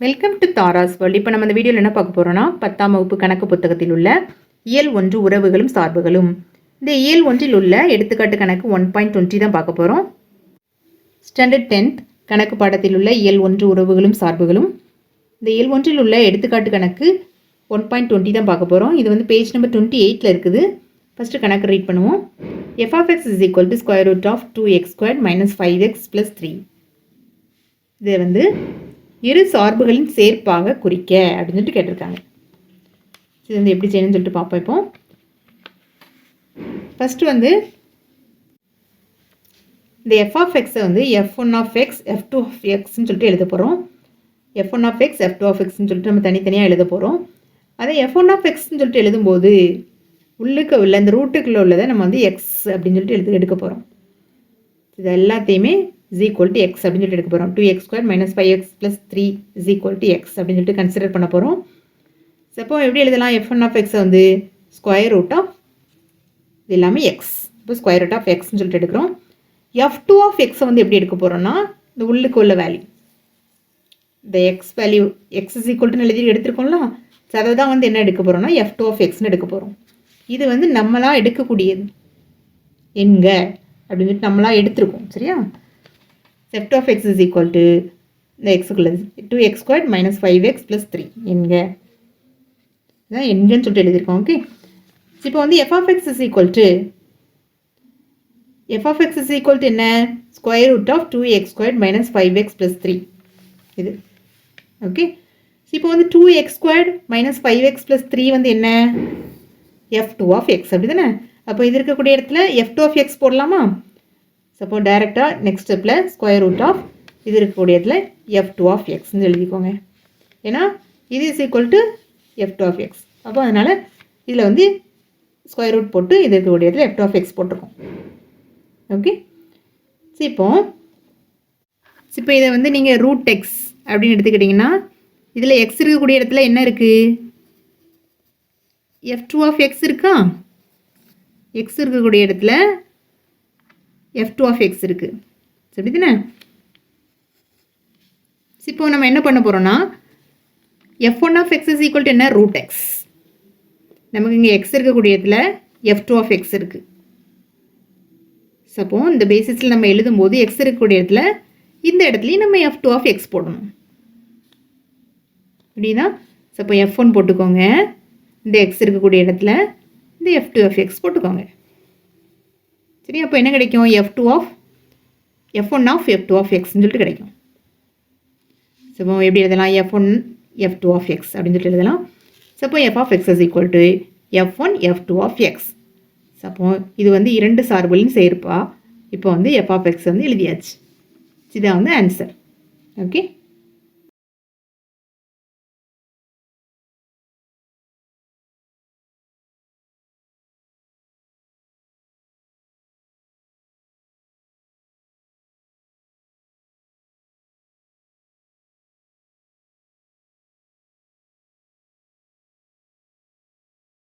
Welcome to Tara's world இப்போ நம்ம இந்த வீடியோவில் என்ன பார்க்க போகிறோம்னா பத்தாம் வகுப்பு கணக்கு புத்தகத்தில் உள்ள இயல் ஒன்று உறவுகளும் சார்புகளும். இந்த இயல் ஒன்றில் உள்ள எடுத்துக்காட்டு கணக்கு ஒன் பாயிண்ட் டுவெண்ட்டி தான் பார்க்க போகிறோம் ஸ்டாண்டர்ட் டென்த் கணக்கு பாடத்தில் உள்ள இயல் ஒன்று உறவுகளும் சார்புகளும். இந்த இயல் ஒன்றில் உள்ள எடுத்துக்காட்டு கணக்கு ஒன் பாயிண்ட் டுவெண்ட்டி தான் பார்க்க போகிறோம் இது வந்து பேஜ் நம்பர் டுவெண்ட்டி எயிட்டில் இருக்குது. ஃபஸ்ட்டு கணக்கு ரீட் பண்ணுவோம். F of X is equal to square root of two X square minus five X plus three இதை வந்து இரு சார்புகளின் சேர்ப்பாக குறிக்க அப்படின்னு சொல்லிட்டு கேட்டிருக்காங்க. இது வந்து எப்படி செய்யணும்னு சொல்லிட்டு பார்ப்போம் இப்போ. ஃபஸ்ட்டு வந்து இந்த எஃப் ஆஃப் எக்ஸை வந்து F one of X F two of எக்ஸ்ன்னு சொல்லிட்டு எழுத போகிறோம் F one of X F two of எக்ஸ்ன்னு சொல்லிட்டு நம்ம தனித்தனியாக எழுத போகிறோம் அதே எஃப் ஒன் ஆஃப் எக்ஸ்ன்னு சொல்லிட்டு எழுதும்போது உள்ளுக்கு உள்ள இந்த ரூட்டுக்குள்ளே உள்ளதை நம்ம வந்து எக்ஸ் அப்படின்னு சொல்லிட்டு எழுத்து எடுக்க போகிறோம் இது எல்லாத்தையுமே இஸ் ஈக்குவல் டு எக்ஸ் அப்படின்னு சொல்லிட்டு எடுக்க போகிறோம் two X square minus five X plus three is equal to X அப்படின்னு சொல்லிட்டு கன்சிடர் பண்ண போகிறோம் அப்போ எப்படி எழுதலாம்? எஃப் ஒன் ஆஃப் எக்ஸை வந்து ஸ்கொயர் ரூட் ஆஃப் இது எல்லாமே எக்ஸ் இப்போ ஸ்கொயர் ரூட் ஆஃப் எக்ஸ்னு சொல்லிட்டு எடுக்கிறோம். எஃப் டூ ஆஃப் எக்ஸை வந்து எப்படி எடுக்க போகிறோம்னா இந்த உள்ளுக்கு உள்ள வேல்யூ இந்த X value X is equal to எழுதி எடுத்துருக்கோம்ல? ஸோ அதை தான் வந்து என்ன எடுக்க போகிறோம்னா எஃப் டூ ஆஃப் எக்ஸ்னு எடுக்க போகிறோம் இது வந்து நம்மளாக எடுக்கக்கூடியது. எங்க அப்படின்னு சொல்லிட்டு நம்மளாக எடுத்திருக்கோம் சரியா? Theft of X is equal to இந்த எக்ஸுக்குள்ள two X square minus five X plus three எங்க? இதான் எங்கன்னு சொல்லிட்டு எழுதியிருக்கோம் ஓகே இப்போ வந்து F of X is equal to F of X is equal to என்ன? Square root of two X square minus five X plus three இது okay இப்போ வந்து two X square minus five X plus three வந்து என்ன? F two of X அப்படி தானே அப்போ இது இருக்கக்கூடிய இடத்துல எஃப் டூ ஆஃப் எக்ஸ் போடலாமா? சப்போஸ் டைரெக்டாக நெக்ஸ்ட் ஸ்டெப்பில் ஸ்கொயர் ரூட் ஆஃப் இது இருக்கக்கூடிய இடத்துல எஃப் டூ ஆஃப் எக்ஸ்ன்னு எழுதிக்கோங்க. ஏன்னா இது is equal to F two of X அப்போ அதனால் இதில் வந்து ஸ்கொயர் ரூட் போட்டு இது இருக்கக்கூடிய இடத்துல எஃப் டூ ஆஃப் எக்ஸ் போட்டிருக்கோம். ஓகே சரி இப்போ இப்போ இதை வந்து நீங்கள் ரூட் எக்ஸ் அப்படின்னு எடுத்துக்கிட்டிங்கன்னா இதில் எக்ஸ் இருக்கக்கூடிய இடத்துல என்ன இருக்குது எஃப் டூ ஆஃப் எக்ஸ் இருக்கா? எக்ஸ் இருக்கக்கூடிய இடத்துல எஃப் டூ ஆஃப் எக்ஸ் இருக்குது சரி தானே இப்போ நம்ம என்ன பண்ண போகிறோம்னா F one of X is equal to என்ன? ரூட் எக்ஸ் நமக்கு இங்கே எக்ஸ் இருக்கக்கூடிய இடத்துல எஃப் டூ ஆஃப் எக்ஸ் இருக்குது சப்போ இந்த பேசிஸில் நம்ம எழுதும்போது எக்ஸ் இருக்கக்கூடிய இடத்துல இந்த இடத்துலையும் நம்ம எஃப் டூ ஆஃப் எக்ஸ் போடணும். அப்படின்னா சப்போ எஃப் ஒன் போட்டுக்கோங்க. இந்த எக்ஸ் இருக்கக்கூடிய இடத்துல இந்த எஃப் டூ எஃப் எக்ஸ் போட்டுக்கோங்க. சரி அப்போ என்ன கிடைக்கும்? F two of F one of F two of எக்ஸ்னு சொல்லிட்டு கிடைக்கும். ஸோ இப்போ எப்படி எழுதலாம்? F one F two of X அப்படின்னு சொல்லிட்டு எழுதலாம். Suppose F of X is equal to F one F two of X suppose இது வந்து இரண்டு சார்புகளின் சேர்ப்பா. இப்போ வந்து எஃப் ஆஃப் எக்ஸ் வந்து எழுதியாச்சு. இதுதான் வந்து ஆன்சர் ஓகே